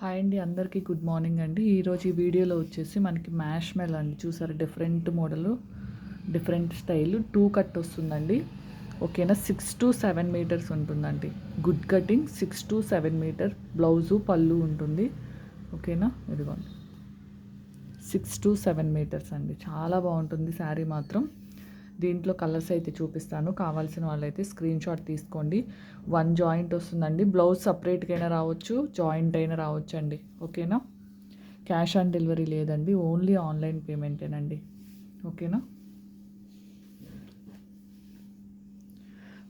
Hi అండి అందరికీ good morning అండి. ఈరోజు ఈ వీడియోలో వచ్చేసి మనకి మ్యాష్ మెల్ అండి చూసారు? Different model different style two cut వస్తుందండి. ఓకేనా? సిక్స్ టు సెవెన్ మీటర్స్ ఉంటుందండి. Good cutting six to seven metre blouse పళ్ళు ఉంటుంది. ఓకేనా? ఇదిగోండి. సిక్స్ టు సెవెన్ మీటర్స్ అండి. చాలా బాగుంటుంది శారీ మాత్రం. దీంట్లో కలర్స్ అయితే చూపిస్తాను. కావాల్సిన వాళ్ళైతే స్క్రీన్ షాట్ తీసుకోండి. వన్ జాయింట్ వస్తుందండి. బ్లౌజ్ సపరేట్గా అయినా రావచ్చు జాయింట్ అయినా రావచ్చు అండి ఓకేనా? క్యాష్ ఆన్ డెలివరీ లేదండి. ఓన్లీ ఆన్లైన్ పేమెంటేనండి. ఓకేనా?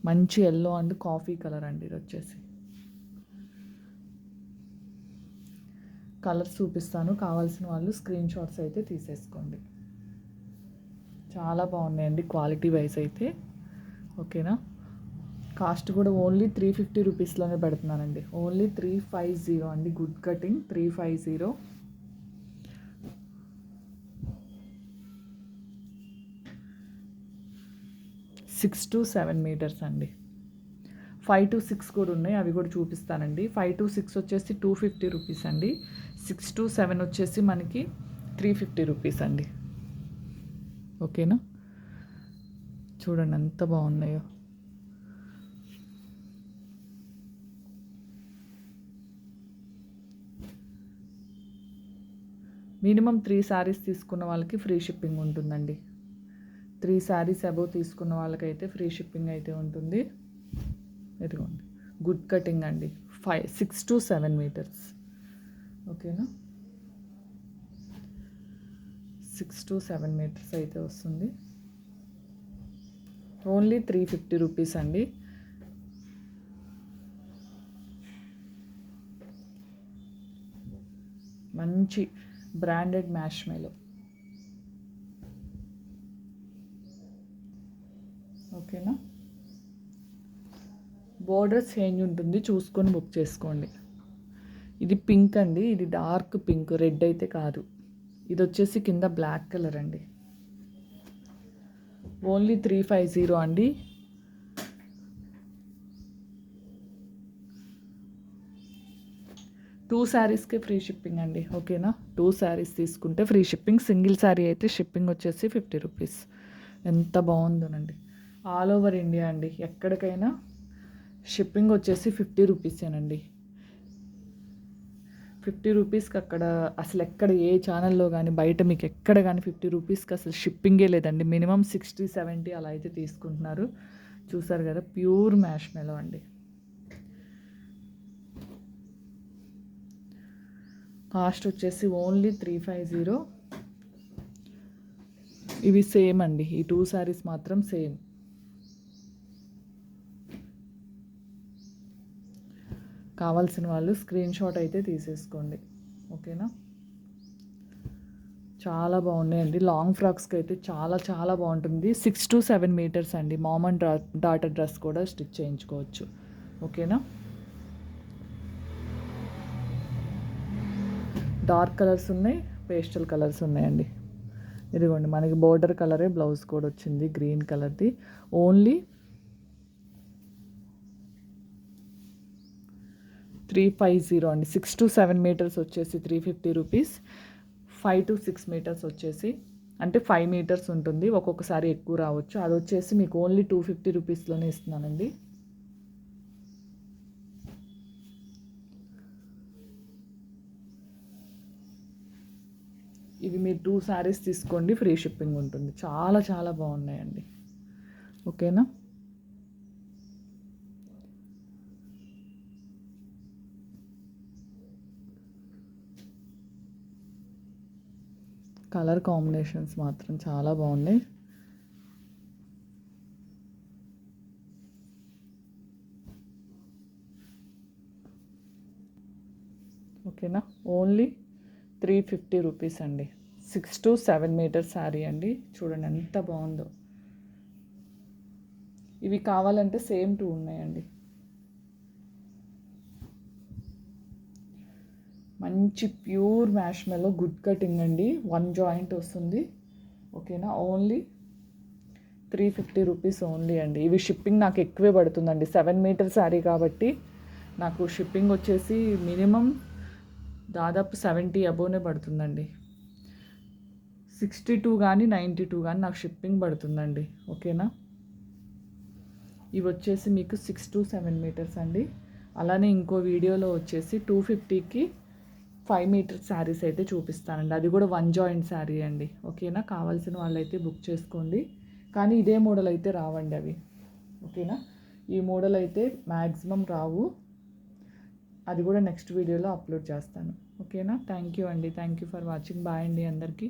మంచి ఎల్లో అండ్ కాఫీ కలర్ అండి ఇది వచ్చేసి కలర్స్ చూపిస్తాను. కావాల్సిన వాళ్ళు స్క్రీన్ షాట్స్ అయితే తీసేసుకోండి. చాలా బాగున్నాయండి క్వాలిటీ వైజ్ అయితే. ఓకేనా? కాస్ట్ కూడా ఓన్లీ త్రీ ఫిఫ్టీ రూపీస్లోనే పెడుతున్నానండి. ఓన్లీ త్రీ ఫైవ్ జీరో అండి good cutting three five zero six to seven metres అండి. ఫైవ్ టు సిక్స్ కూడా ఉన్నాయి అవి కూడా చూపిస్తానండి. ఫైవ్ టు సిక్స్ వచ్చేసి టూ ఫిఫ్టీ రూపీస్ అండి. సిక్స్ టు సెవెన్ వచ్చేసి మనకి త్రీ ఫిఫ్టీ రూపీస్ అండి. ఓకేనా? చూడండి ఎంత బాగున్నాయో. మినిమం త్రీ శారీస్ తీసుకున్న వాళ్ళకి ఫ్రీ షిప్పింగ్ ఉంటుందండి. త్రీ శారీస్ అబోవ్ తీసుకున్న వాళ్ళకైతే ఫ్రీ షిప్పింగ్ అయితే ఉంటుంది. ఎదుగుండి గుడ్ కటింగ్ అండి. Five six to seven metres. ఓకేనా? సిక్స్ టు సెవెన్ మీటర్స్ అయితే వస్తుంది. ఓన్లీ త్రీ ఫిఫ్టీ రూపీస్ అండి. మంచి బ్రాండెడ్ మ్యాష్ మేలో. ఓకేనా? బోర్డర్ చేంజ్ ఉంటుంది. చూసుకొని బుక్ చేసుకోండి. ఇది పింక్ అండి. ఇది డార్క్ పింక్. రెడ్ అయితే కాదు. ఇది వచ్చేసి కింద బ్లాక్ కలర్ అండి. ఓన్లీ త్రీ ఫైవ్ జీరో అండి. టూ శారీస్కే ఫ్రీ షిప్పింగ్ అండి. ఓకేనా? టూ శారీస్ తీసుకుంటే ఫ్రీ షిప్పింగ్. సింగిల్ శారీ అయితే షిప్పింగ్ వచ్చేసి ఫిఫ్టీ రూపీస్. ఎంత బాగుందోనండి. ఆల్ ఓవర్ ఇండియా అండి. ఎక్కడికైనా షిప్పింగ్ వచ్చేసి ఫిఫ్టీ రూపీసేనండి. ఫిఫ్టీ రూపీస్కి అక్కడ అసలు ఎక్కడ ఏ ఛానల్లో కానీ బయట మీకు ఎక్కడ కానీ ఫిఫ్టీ రూపీస్కి అసలు షిప్పింగే లేదండి. మినిమం సిక్స్టీ సెవెంటీ అలా అయితే తీసుకుంటున్నారు. చూసారు కదా ప్యూర్ మ్యాష్ మెలో అండి. కాస్ట్ వచ్చేసి ఓన్లీ త్రీ ఫైవ్ జీరో. ఇవి సేమ్ అండి. ఈ టూ శారీస్ మాత్రం సేమ్. కావాల్సిన వాళ్ళు స్క్రీన్ షాట్ అయితే తీసేసుకోండి. ఓకేనా? చాలా బాగున్నాయండి. లాంగ్ ఫ్రాక్స్కి అయితే చాలా చాలా బాగుంటుంది. సిక్స్ టు సెవెన్ మీటర్స్ అండి. మామన్ డ్రా డాటర్ డ్రెస్ కూడా స్టిచ్ చేయించుకోవచ్చు. ఓకేనా? డార్క్ కలర్స్ ఉన్నాయి పేస్టల్ కలర్స్ ఉన్నాయండి. ఇదిగోండి మనకి బోర్డర్ కలరే బ్లౌజ్ కూడా వచ్చింది గ్రీన్ కలర్ది. ఓన్లీ త్రీ ఫైవ్ జీరో అండి. సిక్స్ టు సెవెన్ మీటర్స్ వచ్చేసి three fifty rupees five to six metres వచ్చేసి అంటే ఫైవ్ మీటర్స్ ఉంటుంది. ఒక్కొక్కసారి ఎక్కువ రావచ్చు. అది వచ్చేసి మీకు ఓన్లీ టూ ఫిఫ్టీ రూపీస్లోనే ఇస్తున్నానండి. ఇవి మీరు టూ శారీస్ తీసుకోండి. ఫ్రీ షిప్పింగ్ ఉంటుంది. చాలా చాలా బాగున్నాయండి. ఓకేనా? కలర్ కాంబినేషన్స్ మాత్రం చాలా బాగున్నాయి. ఓకేనా? ఓన్లీ త్రీ ఫిఫ్టీ రూపీస్ అండి. Six to seven metre sari అండి. చూడండి ఎంత బాగుందో. ఇవి కావాలంటే సేమ్ టూ ఉన్నాయండి. మంచి ప్యూర్ మ్యాష్ మెలో గుడ్ కటింగ్ అండి. వన్ జాయింట్ వస్తుంది. ఓకేనా only three fifty rupees only అండి. ఇవి షిప్పింగ్ నాకు ఎక్కువే పడుతుందండి. సెవెన్ మీటర్ శారీ కాబట్టి నాకు షిప్పింగ్ వచ్చేసి మినిమం దాదాపు సెవెంటీ అబోనే పడుతుందండి. సిక్స్టీ టూ కానీ నైంటీ టూ కానీ నాకు షిప్పింగ్ పడుతుందండి. ఓకేనా ఇవి వచ్చేసి మీకు సిక్స్ టు సెవెన్ మీటర్స్ అండి. అలానే ఇంకో వీడియోలో వచ్చేసి టూ ఫిఫ్టీకి ఫైవ్ మీటర్ శారీస్ అయితే చూపిస్తానండి. అది కూడా వన్ జాయింట్ శారీ అండి. ఓకేనా? కావాల్సిన వాళ్ళైతే బుక్ చేసుకోండి. కానీ ఇదే మోడల్ అయితే రావండి అవి. ఓకేనా? ఈ మోడల్ అయితే మ్యాక్సిమం రావు. అది కూడా నెక్స్ట్ వీడియోలో అప్లోడ్ చేస్తాను. ఓకేనా? థ్యాంక్ యూ అండి. Thank you for watching bye అండి అందరికీ.